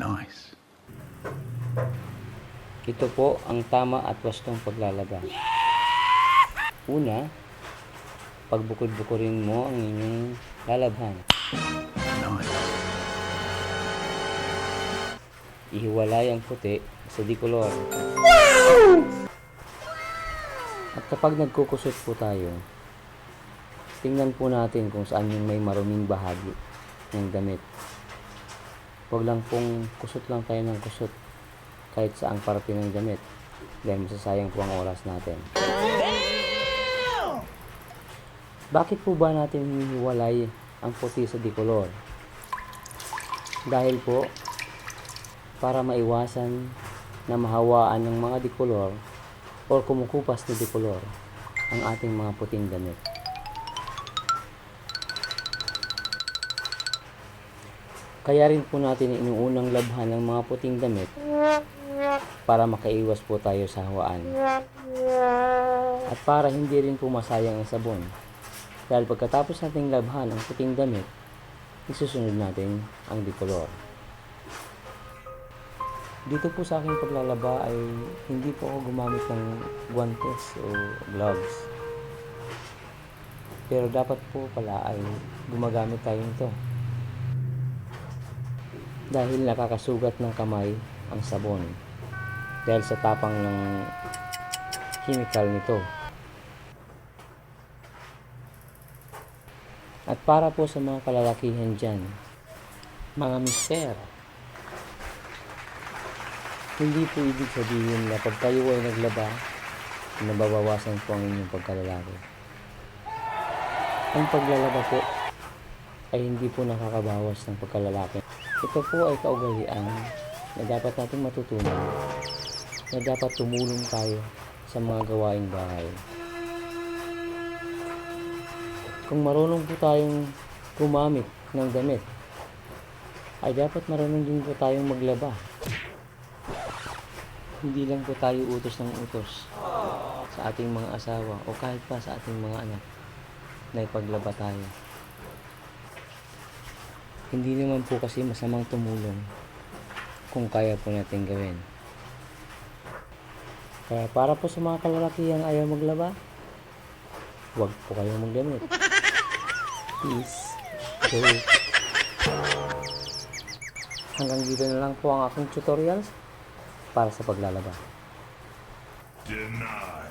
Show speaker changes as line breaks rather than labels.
Nice.
Ito po ang tama at wastong paglalaba. Una, pagbukod-bukurin mo ang inyong lalabhan.
Nice.
Ihiwalay ang puti sa dikolor. At kapag nagkukusot po tayo, tingnan po natin kung saan yung may maruming bahagi ng damit. Huwag lang pong kusot lang tayo ng kusot kahit saang parte ng damit dahil masasayang po ang oras natin. Bakit po ba natin hinihiwalay ang puti sa dikolor? Dahil po, para maiwasan na mahawaan ng mga dikolor o kumukupas na dikolor ang ating mga puting damit. Kaya rin po natin inuunang labhan ng mga puting damit para makaiwas po tayo sa hawaan. At para hindi rin po masayang ang sabon. Dahil pagkatapos nating labhan ang puting damit, isusunod natin ang dikolor. Dito po sa aking paglalaba ay hindi po ako gumamit ng guantes o gloves. Pero dapat po pala ay gumagamit tayo nito. Dahil nakakasugat ng kamay ang sabon. Dahil sa tapang ng chemical nito. At para po sa mga kalalakihan dyan, mga mister, hindi po ibig sabihin na pag kayo ay naglaba, nababawasan po ang inyong pagkalalaki. Ang paglalaba po ay hindi po nakakabawas ng pagkalalaki. Ito po ay kaugalian na dapat nating matutunan na dapat tumulong tayo sa mga gawaing bahay. Kung marunong po tayong gumamit ng damit, ay dapat marunong din po tayong maglaba hindi lang po tayo utos ng utos sa ating mga asawa o kahit pa sa ating mga anak na ipaglaba tayo. Hindi naman po kasi masamang tumulong kung kaya po natin gawin. Kaya para po sa mga kalalakihan ayaw maglaba, huwag po kayong magdamit. Peace. Go. Hanggang dito na lang po ang aking tutorials para sa paglalaba.
Denied.